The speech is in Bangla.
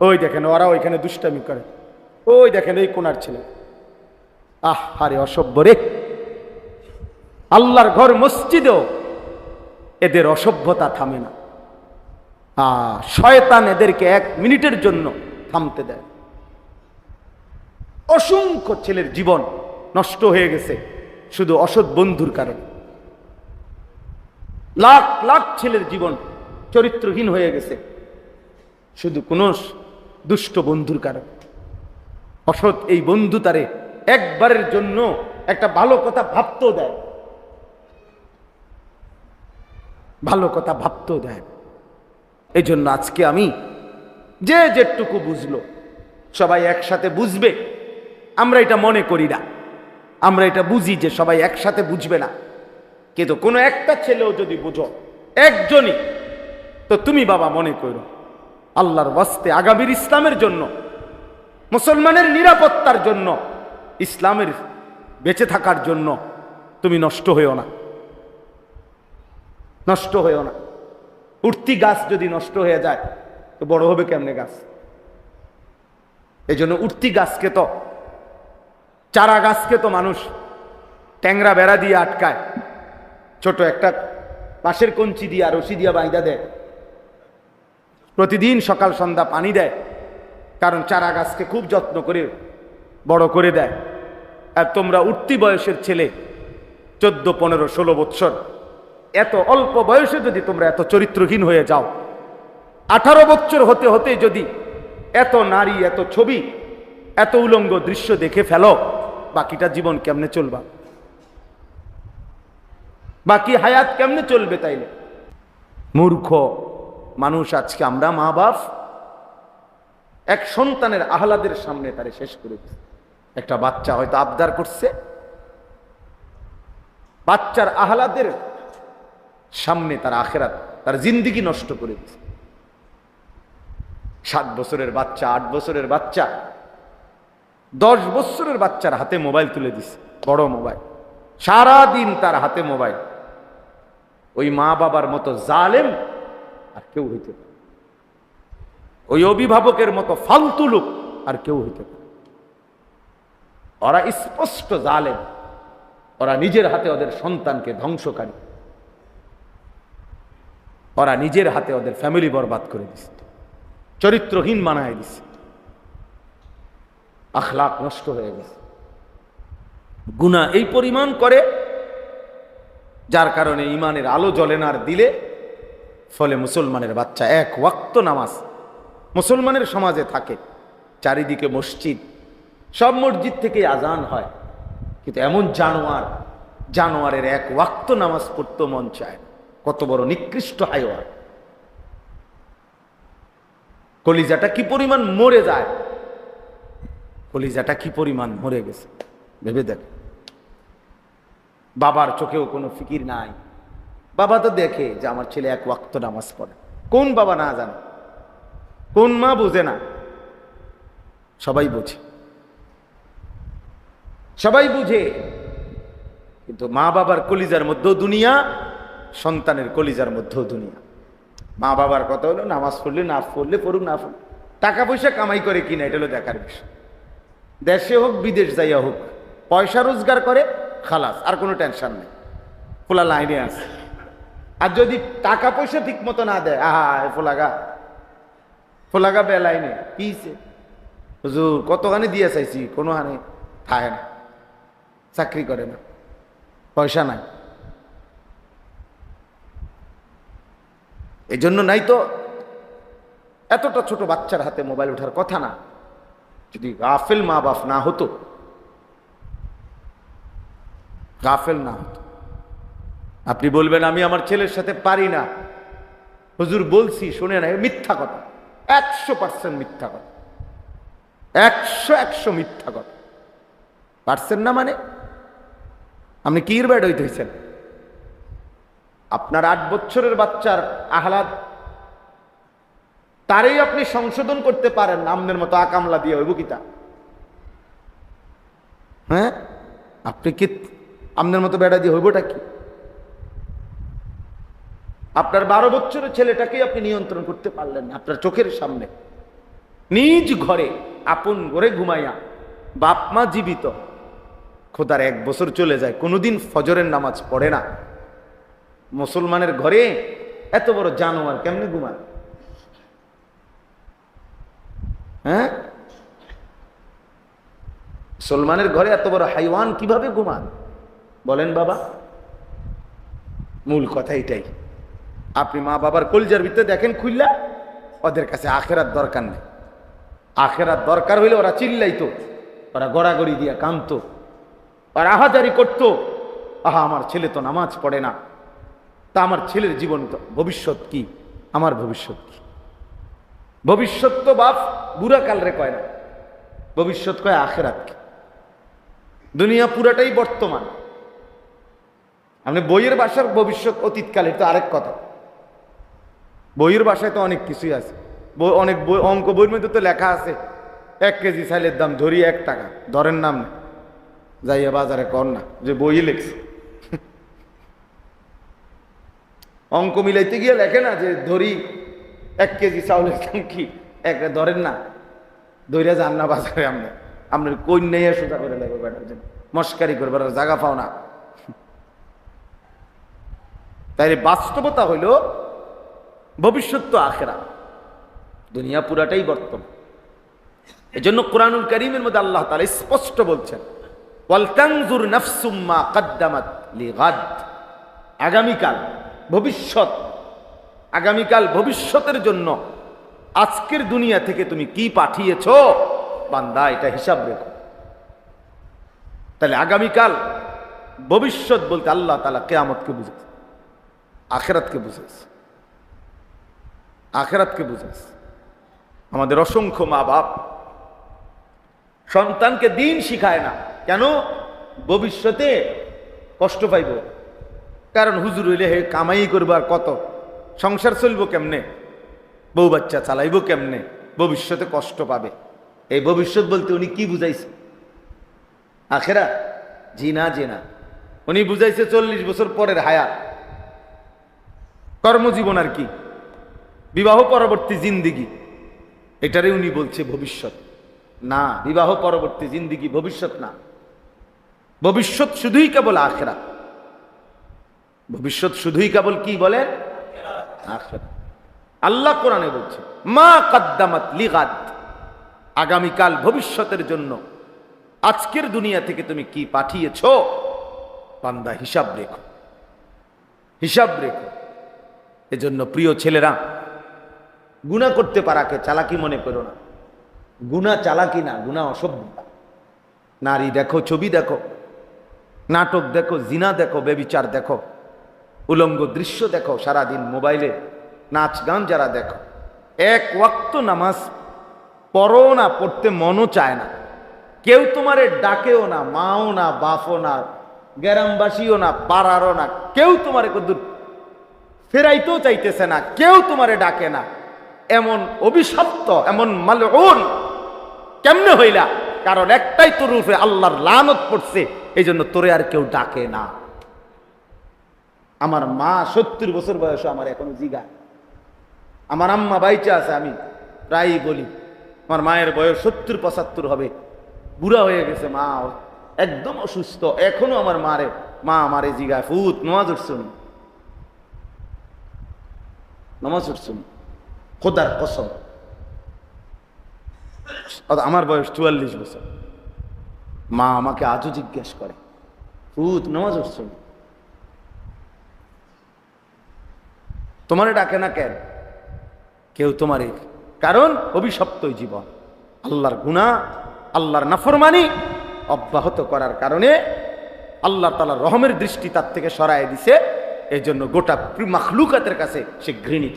ওই দেখেন, ওরা ওইখানে দুষ্টামি করে। ওই দেখেন ওই কোনার ছেলে। আহ আরে অসভ্য রে। আল্লাহর ঘর মসজিদেও এদের অসভ্যতা থামে না। শয়তান এদেরকে এক মিনিটের জন্য থামতে দেয়। অসংখ্য ছেলের জীবন নষ্ট হয়ে গেছে শুধু অসৎ বন্ধুর কারণে। লাখ লাখ ছেলের জীবন চরিত্রহীন হয়ে গেছে। শুধু কোন দুষ্ট বন্ধুর কারণে। অসৎ এই বন্ধু তারে একবারের জন্য একটা ভালো কথা ভাবতেও দেয় ভালো কথা ভাবতেও দেয় এই জন্য আজকে আমি যে যেটুকু বুঝলো, সবাই একসাথে বুঝবে, আমরা এটা মনে করি না। আমরা এটা বুঝি যে সবাই একসাথে বুঝবে না। কিন্তু কোনো একটা ছেলেও যদি বুঝো, একজনই, তো তুমি বাবা মনে করো। আল্লাহর বস্তে আগামীর ইসলামের জন্য, মুসলমানের নিরাপত্তার জন্য, ইসলামের বেঁচে থাকার জন্য তুমি নষ্ট হয়েও না। নষ্ট হয়েও না। উঠতি গাছ যদি নষ্ট হয়ে যায়, তো বড় হবে কেমনে গাছ? এই জন্য উঠতি গাছকে তো, চারা গাছকে তো মানুষ ট্যাংরা বেড়া দিয়ে আটকায়, ছোট একটা বাঁশের কঞ্চি দিয়ে রশি দিয়ে বাইদা দেয়। প্রতিদিন সকাল সন্ধ্যা পানি দেয়, কারণ চারা গাছকে খুব যত্ন করে, বড় করে দেয়। আর তোমরা উঠতি বয়সের ছেলে, চোদ্দ, পনেরো, ষোলো বৎসর, এত অল্প বয়সে যদি তোমরা এত চরিত্রহীন হয়ে যাও, আঠারো বৎসর হতে হতে যদি এত নারী, এত ছবি, এত উলঙ্গ দৃশ্য দেখে ফেলো, বাকিটা জীবন কেমনে চলবা? বাকি হায়াত কেমনে চলবে তাইলে? মূর্খ মানুষ আজকে আমরা মা বাপ, এক সন্তানের আহ্লাদের সামনে তারে শেষ করে একটা বাচ্চা হয়তো আবদার করছে। বাচ্চার আহ্লাদের সামনে তার আখেরাত, তার জিন্দিগি নষ্ট করে দিচ্ছে সাত বছরের বাচ্চা, আট বছরের বাচ্চা, দশ বছরের বাচ্চার হাতে মোবাইল তুলে দিছে, বড় মোবাইল। সারা দিন তার হাতে মোবাইল। ওই মা বাবার মতো জালেম আর কেউ হইতে পারে। ওই অভিভাবকের মতো ফালতু লোক আর কেউ হইতে পারে। ওরা স্পষ্ট জালেম। ওরা নিজের হাতে ওদের সন্তানকে ধ্বংসকারী। ওরা নিজের হাতে ওদের ফ্যামিলি বরবাদ করে দিচ্ছে চরিত্রহীন বানায় দিচ্ছে আখলাক নষ্ট হয়ে গেছে। গুণা এই পরিমাণ করে, যার কারণে ইমানের আলো জ্বলে না দিলে ফলে মুসলমানের বাচ্চা এক ওয়াক্ত নামাজ মুসলমানের সমাজে থাকে। চারিদিকে মসজিদ, সব মসজিদ থেকে আজান হয়। কিন্তু এমন জানোয়ার, জানোয়ারের এক ওয়াক্ত নামাজ পড়তে মন চায় কত বড় নিকৃষ্ট হাইওয়ার কলিজাটা কি পরিমাণ মরে যায়? কলিজাটা কি পরিমাণ মরে গেছে? ভেবে দেখ। বাবার চোখেও কোনো ফিকির নাই। বাবা তো দেখে যে আমার ছেলে এক ওয়াক্ত নামাজ পড়ে। কোন বাবা না জানে? কোন মা বুঝে না? সবাই বুঝে। সবাই বুঝে। কিন্তু মা বাবার কলিজার মধ্যেও দুনিয়া, সন্তানের কলিজার মধ্যেও দুনিয়া। মা বাবার কথা হলো নামাজ পড়লে না পড়লে পড়ুক, না পড়ুক। টাকা পয়সা কামাই করে কিনা, এটা হলো দেখার বিষয়। দেশে হোক, বিদেশ যাইয়া হোক, পয়সা রোজগার করে, খালাস, আর কোনো টেনশন নেই। খোলা লাইনে আছে। আর যদি টাকা পয়সা ঠিক মতো না দেয়, আহা ফোলাগা। ফোলাগা বে লাইনে কিছে হুজুর, কতখানি দিয়ে চাইছি কোনো হানি খায় না, চাকরি করে না, পয়সা নাই। এই জন্য নাই তো এতটা ছোট বাচ্চার হাতে মোবাইল ওঠার কথা না, যদি গাফেল মা বাপ না হতো, গাফেল না হতো। আপনি বলবেন, আমি আমার ছেলের সাথে পারি না। হুজুর, বলছি, শুনে না মিথ্যা কথা। একশো পার্সেন্ট মিথ্যা কথা। একশো একশো মিথ্যা কথা। পারছেন না মানে? আপনি কির ব্যাড হইতে হয়েছেন আপনার আট বছরের বাচ্চার আহ্লাদ, তারই আপনি সংশোধন করতে পারেন না আমনের মতো আকামলা দিয়ে, হইব কিতা হ্যাঁ? আপনি কি আমনের মতো বেড়া দিয়ে, হইবটা কি? আপনার বারো বছরের ছেলেটাকেই আপনি নিয়ন্ত্রণ করতে পারলেন না, আপনার চোখের সামনে। নিজ ঘরে আপন ঘরে ঘুমাইয়া বাপ মা জীবিত। খোদার এক বছর চলে যায়, কোনোদিন ফজরের নামাজ পড়ে না। মুসলমানের ঘরে এত বড় জানোয়ার কেমনে ঘুমায়? হ্যাঁ? মুসলমানের ঘরে এত বড় হাইওয়ান কীভাবে ঘুমান বলেন বাবা। মূল কথা এটাই। আপনি মা বাবার কলজার ভিতরে দেখেন, খুললা, ওদের কাছে আখেরার দরকার নেই। আখেরার দরকার হইলে ওরা চিল্লাইতো, ওরা গড়াগড়ি দিয়া কামতো ওরা আহাজারি করতো। আহা, আমার ছেলে তো নামাজ পড়ে না। তা আমার ছেলের জীবন তো, ভবিষ্যৎ কি? আমার ভবিষ্যৎ কি? ভবিষ্যৎ তো বাপ, বুড়া কাল রে কয় না। ভবিষ্যৎ কয় আখেরাত কি? দুনিয়া পুরাটাই বর্তমান। আপনি বইয়ের বাসার ভবিষ্যৎ অতীতকালের তো আরেক কথা। বইয়ের বাসায় তো অনেক কিছুই আছে। অনেক বই অঙ্ক বইয়ের মধ্যে তো লেখা আছে। এক কেজি চাইলের দাম ধরি এক টাকা। ধরেন নাম যাইয়া বাজারে কর না, যে বই লেখছে। অঙ্ক মিলাইতে গিয়ে লেখে না যে ধরি এক কেজি চাউলের দাম কি? এক ধরেন না ধৈর্য যান না বাজারে আমরা আপনার কই নেই সোজা করে লাগবে মস্কারি করবার জায়গা পাও না। তাই বাস্তবতা হইল ভবিষ্যৎ তো আখেরা। দুনিয়া পুরাটাই বর্তমান। এজন্য কোরআনুল করিমের মধ্যে আল্লাহ তালা স্পষ্ট বলছেন আগামীকাল ভবিষ্যৎ, আগামীকাল ভবিষ্যতের জন্য আজকের দুনিয়া থেকে তুমি কি পাঠিয়েছ? বান্দা, এটা হিসাব রেখো। তাহলে আগামীকাল ভবিষ্যৎ বলতে আল্লাহ তালা কেয়ামতকে বুঝেছে, আখেরাতকে বুঝেছে। আখেরাতকে বুঝেছে আমাদের অসংখ্য মা বাপ সন্তানকে দিন শিখায় না। কেন? ভবিষ্যতে কষ্ট পাইব। কারণ হুজুর হইলে হে কামাই করবার কত? সংসার চলবো কেমনে? বউ বাচ্চা চালাইব কেমনে? ভবিষ্যতে কষ্ট পাবে। এই ভবিষ্যৎ বলতে উনি কি বুঝাইছে? আখেরা জি না জি না উনি বুঝাইছে চল্লিশ বছর পরের হায়া কর্মজীবন আর কি? বিবাহ পরবর্তী জিন্দিগি। এটারে উনি বলছে ভবিষ্যৎ। না, বিবাহ পরবর্তী জিন্দিগি ভবিষ্যৎ না। ভবিষ্যৎ শুধুই কেবল আখেরা ভবিষ্যৎ শুধুই কেবল কি আখেরা আল্লাহ কোরআনে বলছে, মা কাদ্দামাত লিগাদ। আগামীকাল ভবিষ্যতের জন্য আজকের দুনিয়া থেকে তুমি কি পাঠিয়েছ? বান্দা, হিসাব রেখো। হিসাব রেখো। এজন্য প্রিয় ছেলেরা গুণা করতে পারাকে চালাকি মনে করো না। গুণা চালাকি না, গুণা অসভ্যতা নারী দেখো, ছবি দেখো, নাটক দেখো, জিনা দেখো, বেবিচার দেখো, উলঙ্গ দৃশ্য দেখো, সারাদিন মোবাইলে নাচ গান যারা দেখো। এক ওয়াক্ত নামাজ পড়ো না, পড়তে মনও চায় না। কেউ তোমারে ডাকেও না, মাও না, বাপও না, গ্রামবাসীও না, পাড়ারও না, কেউ তোমারে কদ্দুর ফেরাইতেও চাইতেছে না, কেউ তোমারে ডাকে না। এমন অভিশপ্ত, এমন মালউন। কেমনে হইলা? কারণ একটাই তোর রূপে আল্লাহর লানত পড়ছে এই জন্য তোরে আর কেউ ডাকে না। আমার মা সত্তর বছর বয়স আমার এখনও জিগা আমার আম্মা বাইচা আছে, আমি প্রায়ই বলি, আমার মায়ের বয়স সত্তর, পঁচাত্তর হবে। বুড়া হয়ে গেছে মা, একদম অসুস্থ। এখনও আমার মারে, মা আমারে জিগায়, ফুত, নমাজ উঠছুন নমাজ উঠছুন খোদার কসম। আমার বয়স চুয়াল্লিশ বছর। মা আমাকে আজও জিজ্ঞেস করে ফুত নমাজ তোমারে ডাকে না কেন? কেউ তোমারে, কারণ অভিশপ্তই জীবন। আল্লাহর গুণা আল্লাহর নাফরমানি অব্যাহত করার কারণে আল্লাহ তালা রহমের দৃষ্টি তার থেকে সরায় দিছে। এই জন্য গোটা মাখলুকাতের কাছে সে ঘৃণিত।